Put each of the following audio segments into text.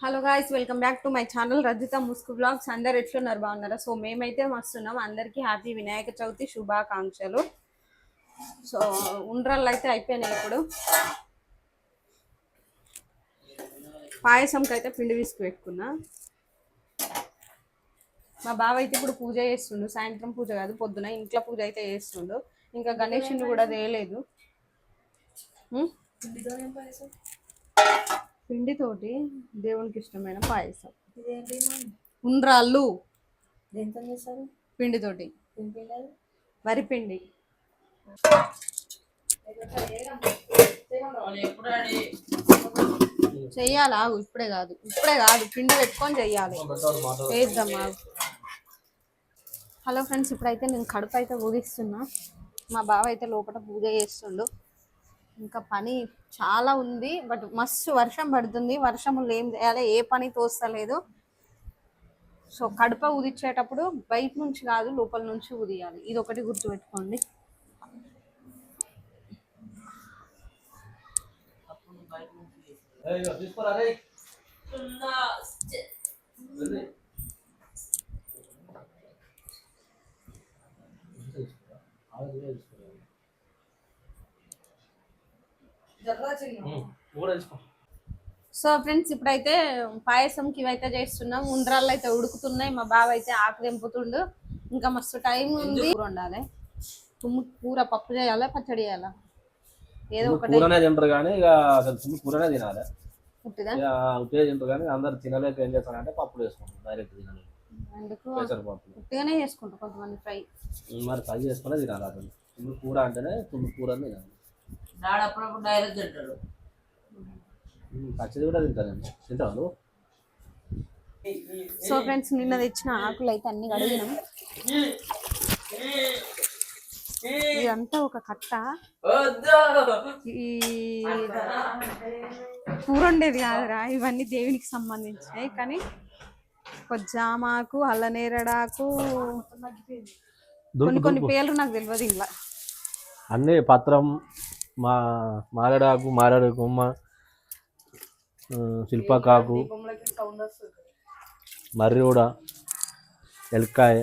Hello guys welcome back to my channel Rajitha Musku vlogs. అందరు ఎట్లున్నారు? బాగున్నారా? So మేమైతే మస్తున్నాం. అందరికీ హ్యాపీ వినాయక చవితి శుభాకాంక్షలు. సో ఉండ్రాళ్ళు అయితే అయిపోయినాయి ఇప్పుడు. పాయసంకి అయితే పిండి విసుకు పెట్టుకున్నా. మా బావ అయితే ఇప్పుడు పూజ చేస్తుండు. సాయంత్రం పూజ కాదు పొద్దున ఇంట్లో పూజ అయితే చేస్తుండు. ఇంకా గణేషుని కూడా తేయలేదు పిండితోటి దేవునికి ఇష్టమైన పాయసం. ఇదేంటి? ఉండ్రాళ్ళు. దేంతో పిండితోటి. తింటున్నారు వరిపిండి చెయ్యాలా? ఇప్పుడే కాదు. ఇప్పుడే కాదు పిండి పెట్టుకొని చెయ్యాలి. వేద్దాం హలో ఫ్రెండ్స్ ఇప్పుడైతే నేను కడుపు అయితే ఊదిస్తున్నా మా బావ అయితే లోపల పూజ చేస్తుండు. ఇంకా పని చాలా ఉంది బట్ మస్తు వర్షం పడుతుంది. వర్షంలో ఏం చేయాలి ఏ పని తోస్తలేదు. సో కడప ఉదిచ్చేటప్పుడు బయట నుంచి కాదు లోపల నుంచి ఉదియాలి ఇది ఒకటి గుర్తుపెట్టుకోండి సో ఫ్రెండ్స్ ఇప్పుడైతే పాయసంకి ఇవైతే చేస్తున్నాం. ఉండ్రాళ్ళు అయితే ఉడుకుతున్నాయి. మా బావ అయితే ఆకు తెంపుతుండు. ఇంకా మస్తు టైం ఉంది. వండాలి. తుమ్ము కూర పప్పు చేయాలా పచ్చడి చేయాలా? ఏదో ఒకటి. తింటారు కానీ ఇక తుమ్మి కూరనే తినాలి. తింటారు కానీ అందరు తినలేక ఏం చేస్తారంటే పప్పులు వేసుకుంటారు డైరెక్ట్ తినాలి. అందుకు పుట్టిగానే చేసుకుంటారు కొంతమంది ఫ్రై. మరి ఫ్రై చేసుకునే తినాలి అసలు. తుమ్మి కూర అంటేనే తుమ్మి కూర తినాలి. డాడ్ అప్పుడప్పుడు డైరెక్ట్ తింటాడు. ఉమ్, పచ్చడి కూడా తింటాను నేను. తింటావా నువ్వు? సో ఫ్రెండ్స్ నిన్న తెచ్చిన ఆకులు అయితే అన్ని కడిగినాం. ఇదంతా ఒక కట్ట. ఈ కూర ఉండేది కాదురా ఇవన్నీ దేవునికి సంబంధించినవి. కానీ ఒక జామాకు అల్లనేరడాకు కొన్ని కొన్ని పేర్లు నాకు తెలియదు ఇలా అన్నీ పత్రం మా మారడాకు మారేడు కొమ్మ శిల్పకాకు మర్రిగూడ ఎలక్కాయ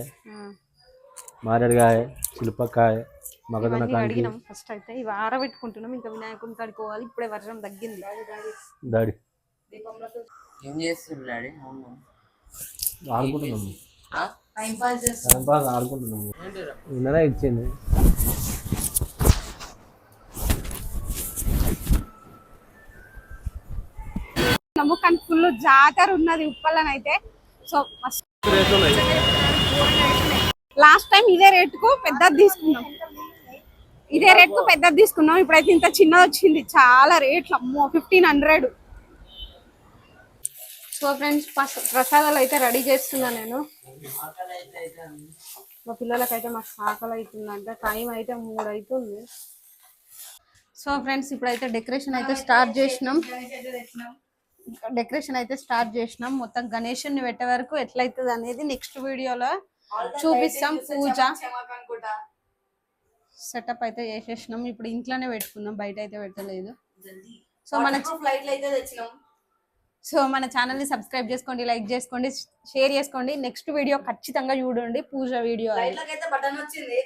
మారేడుకాయ శిల్పకాయ మగదన ఇవన్నీ కాంకి అడిగినాం ఫస్ట్ అయితే. ఇవి ఆరబెట్టుకుంటున్నాం. ఇంకా వినాయకుని కడుకోవాలి ఇప్పుడే వర్షం తగ్గింది. దాడి ఏం చేస్తుంది డాడీ? ఆడుకుంటున్నాము టైం పాస్ చేస్తా టైం పాస్ ఆడుకుంటున్నాము నిన్ననే ఇచ్చింది. నమ్ము కానీ ఫుల్ జాతర ఉన్నది ఉప్పలనైతే సో లాస్ట్ టైం ఇదే రేటుకు పెద్దది తీసుకున్నాం. ఇదే రేటుకు పెద్దది తీసుకున్నాం. ఇప్పుడైతే ఇంత చిన్నది వచ్చింది. చాలా రేట్లు అమ్మో ఫిఫ్టీన్ హండ్రెడ్ సో ఫ్రెండ్స్ ప్రసాదాలు అయితే రెడీ చేస్తున్నా నేను. మా పిల్లలకైతే మా ఆకలి అవుతుందంట. టైం అయితే మూడు అవుతుంది. సో ఫ్రెండ్స్ ఇప్పుడైతే డెకరేషన్ అయితే స్టార్ట్ చేసినాం. డెకరేషన్ అయితే స్టార్ట్ చేసినాం. మొత్తం గణేషుని పెట్టే వరకు ఎట్లయితుంది అనేది నెక్స్ట్ వీడియోలో చూపిస్తాం. పూజ. సెటప్ అయితే చేసేసినాం. ఇప్పుడు ఇంట్లోనే పెట్టుకున్నాం. బయట అయితే పెట్టలేదు. సో మన ఫ్లైట్ అయితే తెచ్చినాం. సో మన ఛానల్ని సబ్స్క్రైబ్ చేసుకోండి లైక్ చేసుకోండి షేర్ చేసుకోండి. నెక్స్ట్ వీడియో ఖచ్చితంగా చూడండి. పూజ వీడియో బటన్ వచ్చింది.